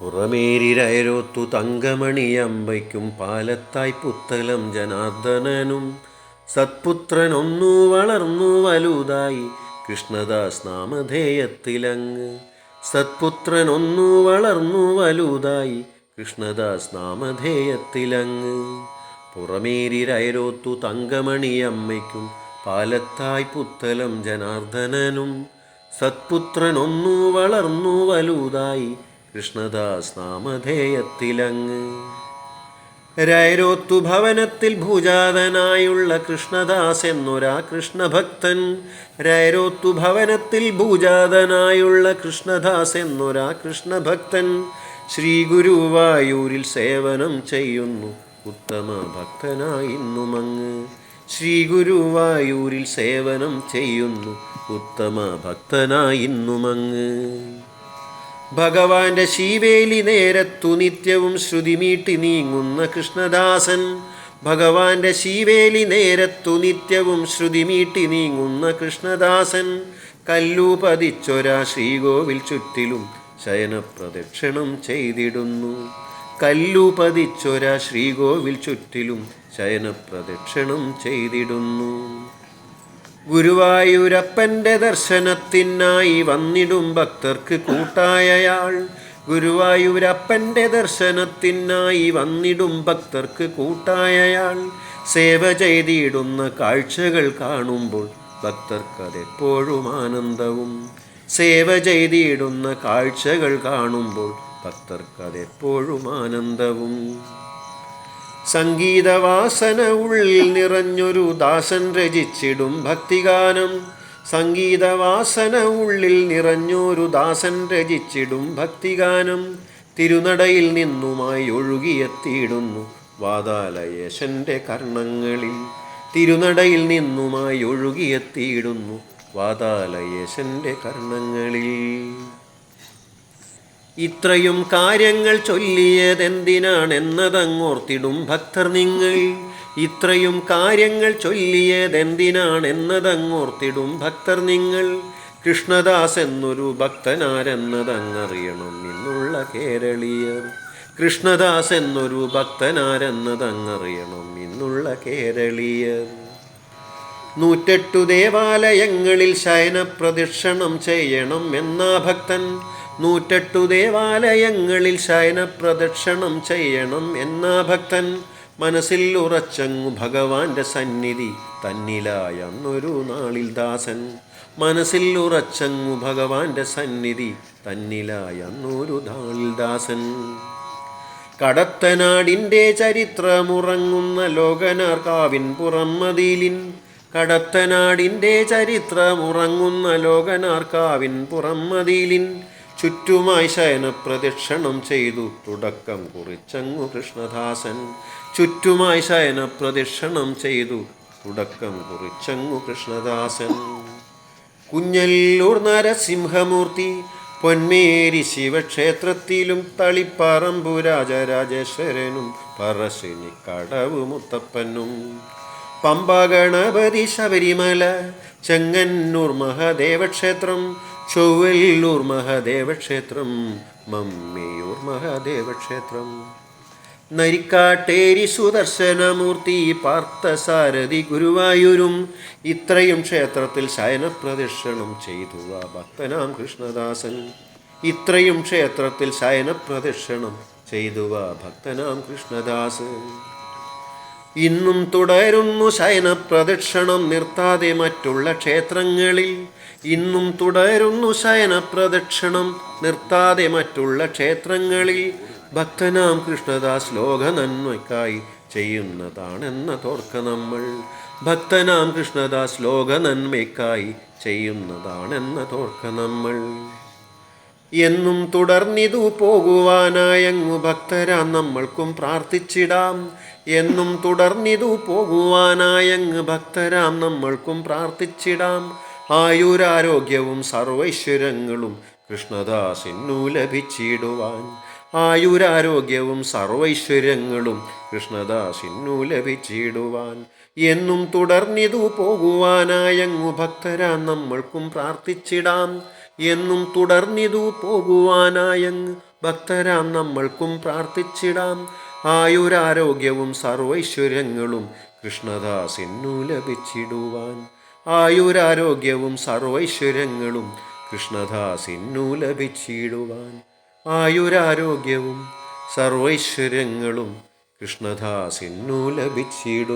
പുറമേരിരയരോത്തു തങ്കമണിയമ്പയ്ക്കും പാലത്തായി പുത്തലം ജനാർദ്ദനനും സത്പുത്രനൊന്നു വളർന്നു വലുതായി കൃഷ്ണദാസ് നാമധേയത്തിലങ്ങ് സത്പുത്രനൊന്നു വളർന്നു വലുതായി കൃഷ്ണദാസ് നാമധേയത്തിലങ്ങ് പുറമേരിരയരോത്തു തങ്കമണിയമ്മയ്ക്കും പാലത്തായി പുത്തലം ജനാർദ്ദനനും സത്പുത്രനൊന്നു വളർന്നു വലുതായി കൃഷ്ണദാസ് നാമധേയത്തിലങ്ങ്. രൈരോത്തു ഭവനത്തിൽ ഭൂജാതനായുള്ള കൃഷ്ണദാസ് എന്നൊരാ കൃഷ്ണഭക്തൻ. രൈരോത്തു ഭവനത്തിൽ ഭൂജാതനായുള്ള കൃഷ്ണദാസ് എന്നൊരാ കൃഷ്ണഭക്തൻ. ശ്രീ ഗുരുവായൂരിൽ സേവനം ചെയ്യുന്നു ഉത്തമ ഭക്തനായിന്നുമങ്ങ് ശ്രീ ഗുരുവായൂരിൽ സേവനം ചെയ്യുന്നു ഉത്തമ ഭക്തനായിന്നുമങ്ങ് ഭഗവാന്റെ ശീവേലി നേരത്തു നിത്യവും ശ്രുതിമീട്ടി നീങ്ങുന്ന കൃഷ്ണദാസൻ. ഭഗവാന്റെ ശീവേലി നേരത്തു നിത്യവും ശ്രുതിമീട്ടി നീങ്ങുന്ന കൃഷ്ണദാസൻ. കല്ലു പതിച്ചൊരാ ശ്രീകോവിൽ ചുറ്റിലും ശയനപ്രദക്ഷിണം ചെയ്തിടുന്നു. കല്ലു പതിച്ചൊരാ ശ്രീകോവിൽ ചുറ്റിലും ശയനപ്രദക്ഷിണം ചെയ്തിടുന്നു. ഗുരുവായൂരപ്പന്റെ ദർശനത്തിനായി വന്നിടും ഭക്തർക്ക് കൂട്ടായയാൾ. ഗുരുവായൂരപ്പന്റെ ദർശനത്തിനായി വന്നിടും ഭക്തർക്ക് കൂട്ടായയാൾ. സേവ ചെയ്തിടുന്ന കാഴ്ചകൾ കാണുമ്പോൾ ഭക്തർക്കതെപ്പോഴും ആനന്ദവും. സേവ ചെയ്തിടുന്ന കാഴ്ചകൾ കാണുമ്പോൾ ഭക്തർക്കതെപ്പോഴും ആനന്ദവും. സംഗീതവാസന ഉള്ളിൽ നിറഞ്ഞൊരു ദാസൻ രചിച്ചിടും ഭക്തിഗാനം. സംഗീതവാസന ഉള്ളിൽ നിറഞ്ഞൊരു ദാസൻ രചിച്ചിടും ഭക്തിഗാനം. തിരുനടയിൽ നിന്നുമായി ഒഴുകിയെത്തിയിടുന്നു വാതാലയേശന്റെ കർണങ്ങളിൽ. തിരുനടയിൽ നിന്നുമായി ഒഴുകിയെത്തിയിടുന്നു വാതാലയേശന്റെ കർണങ്ങളിൽ. ഇത്രയും കാര്യങ്ങൾ ചൊല്ലിയതെന്തിനാണെന്നതങ്ങോർത്തിടും ഭക്തർ നിങ്ങൾ. ഇത്രയും കാര്യങ്ങൾ ചൊല്ലിയതെന്തിനാണെന്നതങ്ങോർത്തിടും ഭക്തർ നിങ്ങൾ. കൃഷ്ണദാസ് എന്നൊരു ഭക്തനാരെന്നതങ്ങറിയണം ഇന്നുള്ള കേരളീയർ. കൃഷ്ണദാസ് എന്നൊരു ഭക്തനാരെന്നതങ്ങറിയണം ഇന്നുള്ള കേരളീയർ. നൂറ്റെട്ടു ദേവാലയങ്ങളിൽ ശയന പ്രദക്ഷിണം ചെയ്യണം എന്നാ ഭക്തൻ. നൂറ്റെട്ടു ദേവാലയങ്ങളിൽ ശയന പ്രദക്ഷിണം ചെയ്യണം എന്നാ ഭക്തൻ. മനസ്സിൽ ഉറച്ചങ്ങു ഭഗവാന്റെ സന്നിധി തന്നിലായന്നൊരു നാളിൽ ദാസൻ. മനസ്സിൽ ഉറച്ചങ്ങു ഭഗവാന്റെ സന്നിധി തന്നിലായന്നൊരു നാളിൽ ദാസൻ. കടത്തനാടിന്റെ ചരിത്രമുറങ്ങുന്ന ലോകനാർക്കാവിൻ പുറമതിലിൻ കടത്തനാടിന്റെ ചരിത്രമുറങ്ങുന്ന ലോകനാർക്കാവിൻ പുറമതിലിൻ ചുറ്റുമായി ശയന പ്രദക്ഷിണം ചെയ്തു. തുടക്കം കുറിച്ചങ്ങു കൃഷ്ണദാസൻ. ചുറ്റുമായി ശയന പ്രദക്ഷിണം ചെയ്തു. തുടക്കം കുറിച്ചങ്ങു കൃഷ്ണദാസൻ. കുഞ്ഞല്ലൂർ നരസിംഹമൂർത്തി. പൊന്മേരി ശിവക്ഷേത്രത്തിലും തളിപ്പറമ്പു രാജരാജേശ്വരനും പറശ്ശിനി കടവ് മുത്തപ്പനും. പമ്പ ഗണപതി ശബരിമല. ചെങ്ങന്നൂർ മഹാദേവക്ഷേത്രം. ചൊവ്വല്ലൂർ മഹാദേവക്ഷേത്രം മമ്മിയൂർ മഹാദേവക്ഷേത്രം. നരിക്കാട്ടേരി സുദർശനമൂർത്തി പാർത്ഥസാരഥി ഗുരുവായൂരും ഇത്രയും ക്ഷേത്രത്തിൽ ശയനപ്രദക്ഷിണം ചെയ്തു ആ ഭക്തനാം കൃഷ്ണദാസൻ. ഇത്രയും ക്ഷേത്രത്തിൽ ശയനപ്രദക്ഷിണം ചെയ്തു ആ ഭക്തനാം കൃഷ്ണദാസ് ഇന്നും തുടരുന്നു ശയന പ്രദക്ഷിണം നിർത്താതെ മറ്റുള്ള ക്ഷേത്രങ്ങളിൽ. ഇന്നും തുടരുന്നു ശയന പ്രദക്ഷിണം നിർത്താതെ മറ്റുള്ള ക്ഷേത്രങ്ങളിൽ. ഭക്തനാം കൃഷ്ണദാസ് ലോക നന്മയ്ക്കായി ചെയ്യുന്നതാണെന്ന തോർക്ക നമ്മൾ. ഭക്തനാം കൃഷ്ണദാസ് ലോക നന്മയ്ക്കായി ചെയ്യുന്നതാണെന്ന തോർക്ക നമ്മൾ. എന്നും തുടർന്നിതു പോകുവാനായങ്ങു ഭക്തരാം നമ്മൾക്കും പ്രാർത്ഥിച്ചിടാം. എന്നും തുടർന്നിതു പോകുവാനായങ്ങ് ഭക്തരാം നമ്മൾക്കും പ്രാർത്ഥിച്ചിടാം. ആയുരാരോഗ്യവും സർവൈശ്വര്യങ്ങളും കൃഷ്ണദാസിനു ലഭിച്ചിടുവാൻ. ആയുരാരോഗ്യവും സർവൈശ്വര്യങ്ങളും കൃഷ്ണദാസിനു ലഭിച്ചിടുവാൻ. എന്നും തുടർന്നിതു പോകുവാനായങ്ങു ഭക്തരാം നമ്മൾക്കും പ്രാർത്ഥിച്ചിടാം. എന്നും തുടർന്നിതു പോകുവാനായങ്ങ്. ഭക്തരാം നമ്മൾക്കും പ്രാർത്ഥിച്ചിടാം. ആയുരാരോഗ്യവും സർവൈശ്വര്യങ്ങളും കൃഷ്ണദാസിനു ലഭിച്ചിടുവാൻ. ആയുരാരോഗ്യവും സർവൈശ്വര്യങ്ങളും കൃഷ്ണദാസിനു ലഭിച്ചിടുവാൻ. ആയുരാരോഗ്യവും സർവൈശ്വര്യങ്ങളും കൃഷ്ണദാസിനു ലഭിച്ചിടുവാൻ.